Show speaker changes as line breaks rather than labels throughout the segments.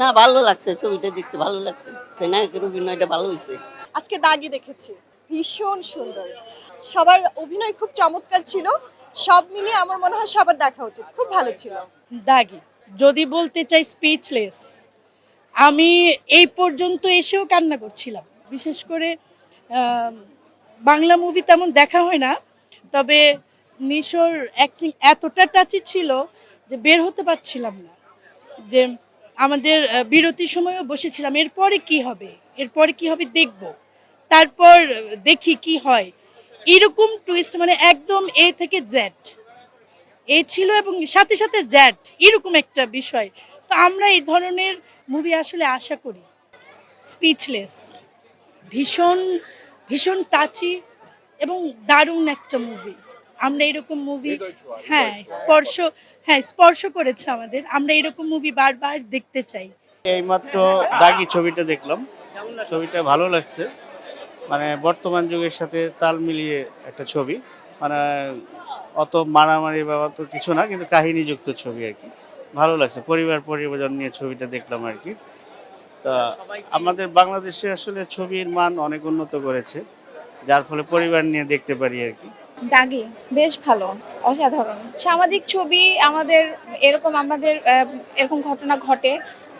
না ভালো লাগছে ছবিটা দেখতে ভালো লাগছে। নায়কের অভিনয়টা ভালো হয়েছে
আজকে দাগি দেখেছি ভীষণ সুন্দর। সবার অভিনয় খুব চমৎকার ছিল সব মিলিয়ে আমার মনে হয় সবার দেখা উচিত খুব ভালো ছিল।
দাগি যদি বলতে চাই স্পিচলেস আমি এই পর্যন্ত এসেও কান্না করছিলাম। বিশেষ করে বাংলা মুভি তেমন দেখা হয় না তবে নিশোর অ্যাক্টিং এতটা টাচি ছিল যে বের হতে পারছিলাম না। যে আমাদের বিরতির সময়ও বসেছিলাম। এরপরে কি হবে? এরপরে কি হবে দেখব। তারপর দেখি কি হয়। এরকম টুইস্ট মানে একদম এ থেকে জেড এ ছিল এবং সাথে সাথে জ্যাট এরকম একটা বিষয়। তো আমরা এই ধরনের মুভি আসলে আশা করি। স্পিচলেস ভীষণ ভীষণ টাচি এবং দারুণ একটা মুভি আমরা এরকম মুভি হ্যাঁ স্পর্শ হ্যাঁ স্পর্শ করেছে আমাদের। আমরা এরকম মুভি বারবার দেখতে চাই।
এইমাত্র দাগি ছবিটা দেখলাম। ছবিটা ভালো লাগছে। মানে বর্তমান যুগের সাথে তাল মিলিয়ে একটা ছবি। মানে অত মারামারি বা অত কিছু না কিন্তু কাহিনীযুক্ত ছবি আর কি। ভালো লাগছে। পরিবার পরিবার নিয়ে ছবিটা দেখলাম আর কি। তা আমাদের বাংলাদেশে আসলে ছবির মান অনেক উন্নত করেছে। যার ফলে পরিবার নিয়ে দেখতে পারি আর কি।
দাগি বেশ ভালো অসাধারণ। সামাজিক ছবি আমাদের এরকম আমাদের এরকম ঘটনা ঘটে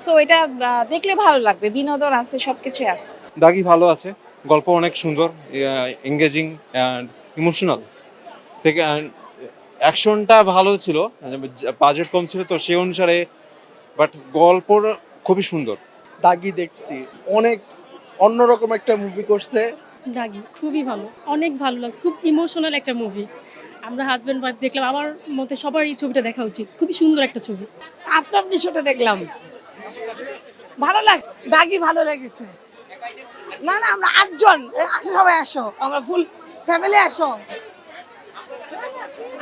সো এটা দেখলে ভালো লাগবে বিনোদন আছে সবকিছু আছে।
দাগি ভালো আছে গল্প অনেক সুন্দর এঙ্গেজিং অ্যান্ড ইমোশনাল সেকেন্ড অ্যাকশনটা ভালো ছিল বাজেট কম ছিল তো সেই অনুসারে বাট গল্পটা খুবই সুন্দর।
দাগি দেখছি অনেক অন্যরকম একটা মুভি করছে
দাগি খুবই ভালো অনেক ভালো লাগছে খুব ইমোশনাল একটা মুভি আমরা হাজব্যান্ড ওয়াইফ দেখলাম আমার মতে সবার এই ছবিটা দেখা উচিত খুবই সুন্দর একটা ছবি।
আপনার নিশোটা দেখলাম। ভালো লাগ দাগি ভালো লেগেছে। না না আমরা আটজন আসো সবাই আসো আমরা ফুল ফ্যামিলি আসো।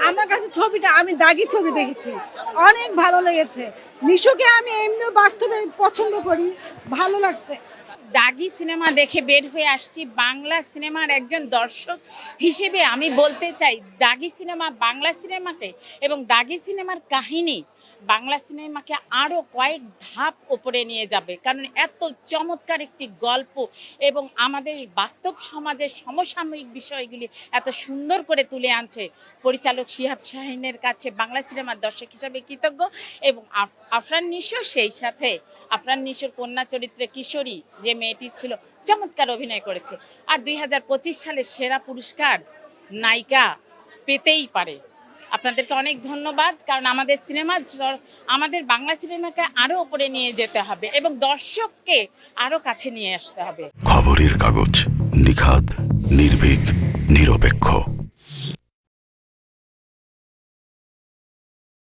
আমার কাছে ছবিটা আমি দাগি ছবি দেখেছি অনেক ভালো লেগেছে। নিশোকে আমি এমনিও বাস্তবে পছন্দ করি ভালো লাগছে।
দাগি সিনেমা দেখে বের হয়ে আসছি। বাংলা সিনেমার একজন দর্শক হিসেবে আমি বলতে চাই, দাগি সিনেমা বাংলা সিনেমাকে এবং দাগি সিনেমার কাহিনী বাংলা সিনেমাকে আরও কয়েক ধাপ ওপরে নিয়ে যাবে। কারণ এত চমৎকার একটি গল্প এবং আমাদের বাস্তব সমাজের সমসাময়িক বিষয়গুলি এত সুন্দর করে তুলে আনছে। পরিচালক শিহাব শাহিনের কাছে বাংলা সিনেমার দর্শক হিসাবে কৃতজ্ঞ এবং আফ- আফরান নিশো সেই সাথে, আফরান নিশোর কন্যা চরিত্রে কিশোরী যে মেয়েটি ছিল, চমৎকার অভিনয় করেছে। আর দুই হাজার পঁচিশ সালে সেরা পুরস্কার নায়িকা পেতেই পারে। আপনাদেরকে অনেক ধন্যবাদ, কারণ আমাদের সিনেমা আমাদের বাংলা সিনেমাকে আরও ওপরে নিয়ে যেতে হবে এবং দর্শককে আরও কাছে নিয়ে আসতে হবে।
খবরের কাগজ নিখাদ, নির্ভীক, নিরপেক্ষ।